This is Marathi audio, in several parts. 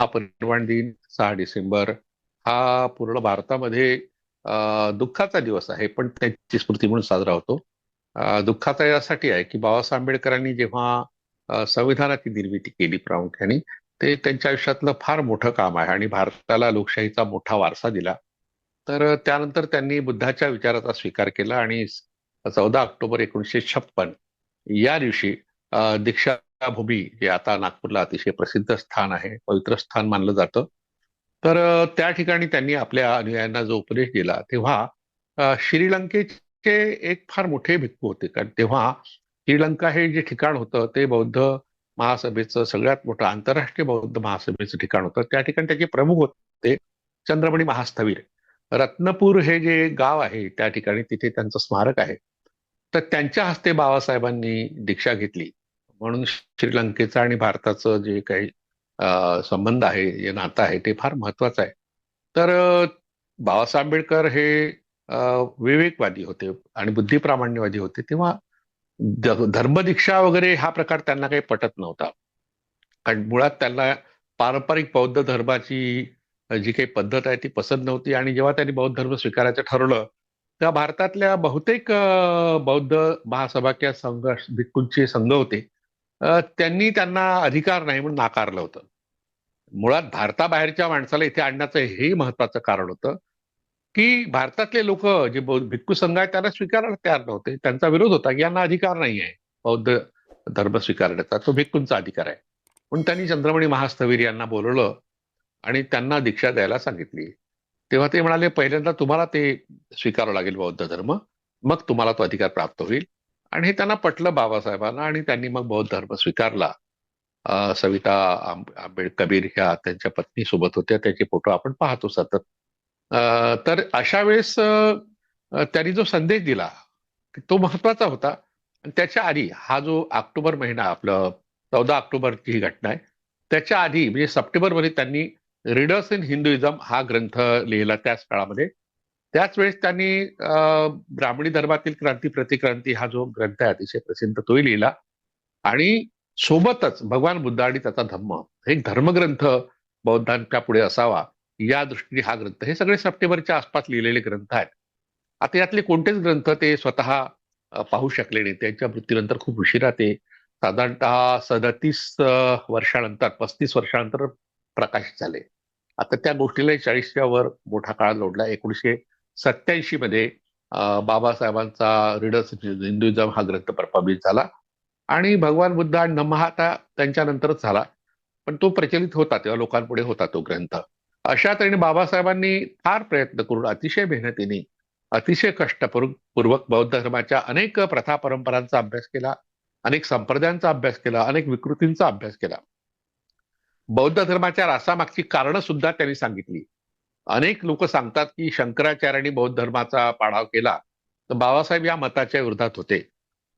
महापरिनिर्वाण दिन सहा डिसेंबर हा पूर्ण भारतामध्ये दुःखाचा दिवस आहे पण त्यांची स्मृती म्हणून साजरा होतो. दुःखाचा यासाठी आहे की बाबासाहेब आंबेडकरांनी जेव्हा संविधानाची निर्मिती केली प्रामुख्याने ते त्यांच्या आयुष्यातलं फार मोठं काम आहे आणि भारताला लोकशाहीचा मोठा वारसा दिला. तर त्यानंतर त्यांनी बुद्धाच्या विचाराचा स्वीकार केला आणि चौदा ऑक्टोबर एकोणीसशे छप्पन या दिवशी दीक्षा भूमी जे आता नागपूरला अतिशय प्रसिद्ध स्थान आहे पवित्र स्थान मानलं जातं. तर त्या ठिकाणी त्यांनी आपल्या अनुयायांना जो उपदेश दिला तेव्हा श्रीलंकेचे एक फार मोठे भिक्खू होते. कारण तेव्हा श्रीलंका हे जे ठिकाण होतं ते बौद्ध महासभेचं सगळ्यात मोठं आंतरराष्ट्रीय बौद्ध महासभेचं ठिकाण होतं. त्या ठिकाणी त्याचे प्रमुख होते चंद्रमणी महास्थवीर. रत्नपूर हे जे गाव आहे त्या ठिकाणी तिथे त्यांचं स्मारक आहे. तर त्यांच्या हस्ते बाबासाहेबांनी दीक्षा घेतली. म्हणून श्रीलंकेचं आणि भारताचं जे काही संबंध आहे जे नातं आहे ते फार महत्वाचं आहे. तर बाबासाहेब आंबेडकर हे विवेकवादी होते आणि बुद्धिप्रामाण्यवादी होते. तेव्हा धर्मदीक्षा वगैरे हा प्रकार त्यांना काही पटत नव्हता. कारण मुळात त्यांना पारंपरिक बौद्ध धर्माची जी काही पद्धत आहे ती पसंत नव्हती. आणि जेव्हा त्यांनी बौद्ध धर्म स्वीकारायचं ठरवलं तेव्हा भारतातल्या बहुतेक बौद्ध महासभा किंवा संघ भिक्खूंचे संघ होते. त्यांनी त्यांना अधिकार नाही म्हणून नाकारलं होतं. मुळात भारताबाहेरच्या माणसाला इथे आणण्याचं हेही महत्वाचं कारण होतं की भारतातले लोक जे भिक्खू संघ आहेत त्यांना स्वीकारायला तयार नव्हते. त्यांचा विरोध होता की यांना अधिकार नाही आहे. बौद्ध धर्म स्वीकारण्याचा. तो भिक्खूंचा अधिकार आहे. म्हणून त्यांनी चंद्रमणी महास्थवीर यांना बोलवलं आणि त्यांना दीक्षा द्यायला सांगितली. तेव्हा ते म्हणाले पहिल्यांदा तुम्हाला ते स्वीकारावं लागेल बौद्ध धर्म. मग तुम्हाला तो अधिकार प्राप्त होईल. आणि हे त्यांना पटलं बाबासाहेबांना आणि त्यांनी मग बौद्ध धर्म स्वीकारला. सविता आंबेड कबीर ह्या त्यांच्या पत्नी सोबत होत्या. त्याचे फोटो आपण पाहतो सतत. तर अशा वेळेस त्यांनी जो संदेश दिला तो महत्त्वाचा होता. आणि त्याच्या आधी हा जो ऑक्टोबर महिना आपलं चौदा ऑक्टोबरची ही घटना आहे त्याच्या आधी म्हणजे सप्टेंबरमध्ये त्यांनी रीडर्स इन हिंदुइझम हा ग्रंथ लिहिला त्याच काळामध्ये. त्याच वेळेस त्यांनी अ, ब्राह्मणी धर्मातील क्रांती प्रतिक्रांती हा जो ग्रंथ आहे अतिशय प्रसिद्ध तोही लिहिला. आणि सोबतच भगवान बुद्ध आणि त्याचा धम्म एक धर्मग्रंथ बौद्धांच्या पुढे असावा या दृष्टीने हा ग्रंथ हे सगळे सप्टेंबरच्या आसपास लिहिलेले ग्रंथ आहेत. आता यातले कोणतेच ग्रंथ ते स्वतः पाहू शकले नाही त्यांच्या मृत्यूनंतर खूप उशिरा ते साधारणतः सदतीस वर्षानंतर पस्तीस वर्षानंतर प्रकाशित झाले. आता त्या गोष्टीला चाळीसच्या वर मोठा काळ लोडला एकोणीसशे सत्याऐंशी मध्ये बाबासाहेबांचा रिडर्स हिंदुइझम हा ग्रंथ प्रभावित झाला. आणि भगवान बुद्ध आणि नमहाता हा त्यांच्यानंतरच झाला. पण तो प्रचलित होता तेव्हा लोकांपुढे होता तो ग्रंथ. अशा तऱ्हेने बाबासाहेबांनी फार प्रयत्न करून अतिशय मेहनतीने अतिशय कष्टपूर्वक बौद्ध धर्माच्या अनेक प्रथा परंपरांचा अभ्यास केला अनेक संप्रदायांचा अभ्यास केला अनेक विकृतींचा अभ्यास केला. बौद्ध धर्माच्या रासामागची कारणं सुद्धा त्यांनी सांगितली. अनेक लोक सांगतात की शंकराचार्यांनी बौद्ध धर्माचा पाडाव केला तर बाबासाहेब या मताच्या विरोधात होते.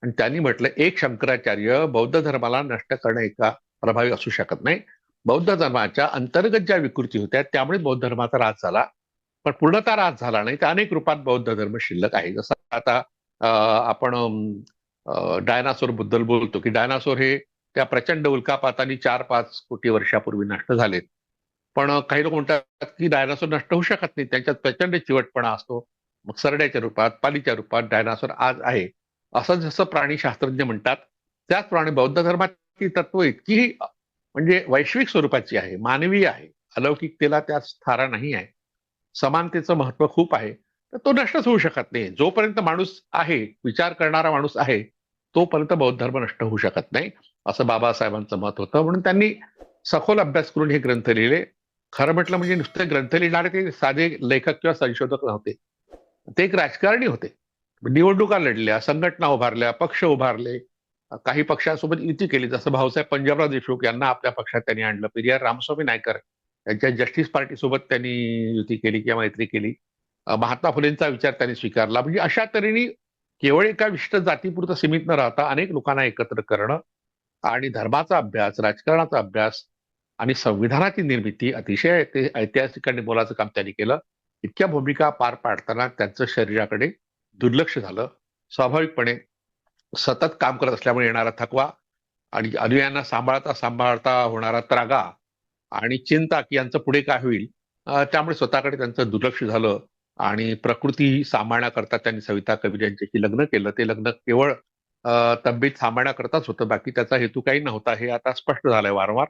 आणि त्यांनी म्हटलं एक शंकराचार्य बौद्ध धर्माला नष्ट करणे इतका प्रभावी असू शकत नाही. बौद्ध धर्माच्या अंतर्गत ज्या विकृती होत्या त्यामुळे बौद्ध धर्माचा राज झाला. पण पूर्णतः राज झाला नाही तर अनेक रूपात बौद्ध धर्म शिल्लक आहे जसं आता आपण डायनासोरबद्दल बोलतो की डायनासोर हे त्या प्रचंड उल्कापाताने चार पाच कोटी वर्षापूर्वी नष्ट झालेत. पण काही लोक म्हणतात की डायनासोर नष्ट होऊ शकत नाही. त्यांच्यात प्रचंड चिवटपणा असतो. मग सरड्याच्या रूपात पालीच्या रूपात डायनासोर आज आहे. असं जसं प्राणी शास्त्रज्ञ म्हणतात त्याचप्रमाणे बौद्ध धर्माची तत्व इतकीही म्हणजे वैश्विक स्वरूपाची आहे मानवी आहे. अलौकिकतेला त्यात थारा नाही आहे. समानतेचं महत्त्व खूप आहे. तर तो नष्टच होऊ शकत नाही. जोपर्यंत माणूस आहे विचार करणारा माणूस आहे तोपर्यंत बौद्ध धर्म नष्ट होऊ शकत नाही. असं बाबासाहेबांचं मत होतं. म्हणून त्यांनी सखोल अभ्यास करून हे ग्रंथ लिहिले. खरं म्हटलं म्हणजे नुसते ग्रंथ लिहिणारे ते साधे लेखक किंवा संशोधक नव्हते. ते एक राजकारणी होते. निवडणुका लढल्या संघटना उभारल्या पक्ष उभारले. काही पक्षांसोबत युती केली. जसं भाऊसाहेब पंजाबराव देशमुख यांना आपल्या पक्षात त्यांनी आणलं. पेरियार रामस्वामी नायकर यांच्या जस्टिस पार्टी सोबत त्यांनी युती केली किंवा मैत्री केली. महात्मा फुलेंचा विचार त्यांनी स्वीकारला. म्हणजे अशा तऱ्हेने केवळ एका विशिष्ट जातीपुरतं सीमित न राहता अनेक लोकांना एकत्र करणं आणि धर्माचा अभ्यास राजकारणाचा अभ्यास आणि संविधानाची निर्मिती अतिशय ऐति- ऐतिहासिक आणि मोलाचं काम त्यांनी केलं. इतक्या भूमिका पार पाडताना त्यांचं शरीराकडे दुर्लक्ष झालं. स्वाभाविकपणे सतत काम करत असल्यामुळे येणारा थकवा आणि अनुयांना सांभाळता सांभाळता होणारा त्रागा आणि चिंता की यांचं पुढे काय होईल त्यामुळे स्वतःकडे त्यांचं दुर्लक्ष झालं आणि प्रकृती सांभाळण्याकरता त्यांनी सविता कबीर यांच्याशी लग्न केलं. ते लग्न केवळ तब्येत सांभाळण्याकरताच होतं. बाकी त्याचा हेतू काही नव्हता. हे आता स्पष्ट झालंय वारंवार.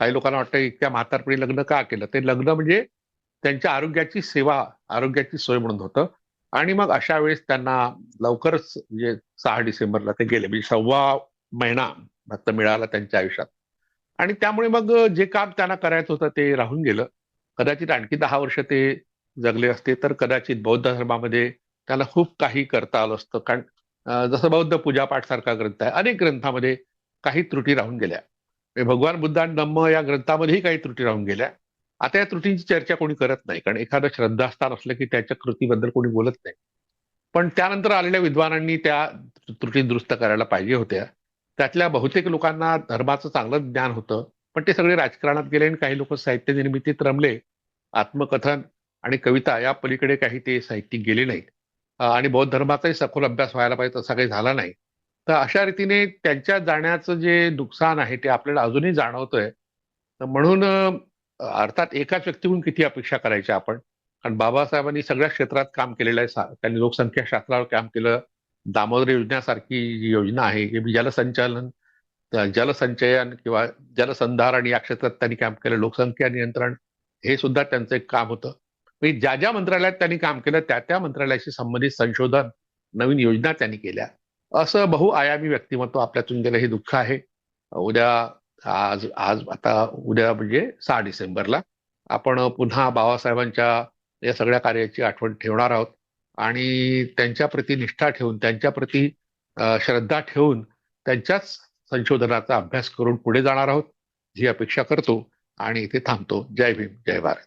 काही लोकांना वाटतं इतक्या म्हातारपणी लग्न का केलं? ते लग्न म्हणजे त्यांच्या आरोग्याची सेवा आरोग्याची सोय म्हणून होतं. आणि मग अशा वेळेस त्यांना लवकरच म्हणजे सहा डिसेंबरला ते गेले. म्हणजे सव्वा महिना फक्त मिळाला त्यांच्या आयुष्यात. आणि त्यामुळे मग जे काम त्यांना करायचं होतं ते राहून गेलं. कदाचित आणखी दहा वर्ष ते जगले असते तर कदाचित बौद्ध धर्मामध्ये त्याला खूप काही करता आलं असतं. कारण जसं बौद्ध पूजापाठ सारखा ग्रंथ आहे. अनेक ग्रंथामध्ये काही त्रुटी राहून गेल्या. भगवान बुद्ध आणि धम्म या ग्रंथामध्येही काही त्रुटी राहून गेल्या. आता या त्रुटींची चर्चा कोणी करत नाही कारण एखादं श्रद्धास्थान असलं की त्याच्या कृतीबद्दल कोणी बोलत नाही. पण त्यानंतर आलेल्या विद्वानांनी त्या त्रुटी दुरुस्त करायला पाहिजे होत्या. त्यातल्या बहुतेक लोकांना धर्माचं चांगलं ज्ञान होतं पण ते सगळे राजकारणात गेले आणि काही लोक साहित्य निर्मितीत रमले. आत्मकथन आणि कविता या पलीकडे काही ते साहित्यिक गेले नाहीत. आणि बौद्ध धर्माचाही सखोल अभ्यास व्हायला पाहिजे तसा काही झाला नाही. तर अशा रीतीने त्यांच्या जाण्याचं जे नुकसान आहे ते आपल्याला अजूनही जाणवतंय. तर म्हणून अर्थात एकाच व्यक्तीकडून किती अपेक्षा करायच्या आपण? कारण बाबासाहेबांनी सगळ्या क्षेत्रात काम केलेलं आहे त्यांनी लोकसंख्या शास्त्रावर काम केलं दामोदर योजनेसारखी जी योजना आहे की जलसंचालन जलसंचयन किंवा जलसंधारण या क्षेत्रात त्यांनी काम केलं लोकसंख्या नियंत्रण हे सुद्धा त्यांचं एक काम होतं. म्हणजे ज्या ज्या मंत्रालयात त्यांनी काम केलं त्या त्या मंत्रालयाशी संबंधित संशोधन नवीन योजना त्यांनी केल्या. असं बहुआयामी व्यक्तिमत्व आपल्यातून गेलं हे दुःख आहे. उद्या आज आज आता उद्या म्हणजे सहा डिसेंबरला आपण पुन्हा बाबासाहेबांच्या या सगळ्या कार्याची आठवण ठेवणार आहोत. आणि त्यांच्या प्रती निष्ठा ठेवून त्यांच्या प्रती श्रद्धा ठेवून त्यांच्याच संशोधनाचा अभ्यास करून पुढे जाणार आहोत ही अपेक्षा करतो आणि इथे थांबतो. जय भीम जय भारत.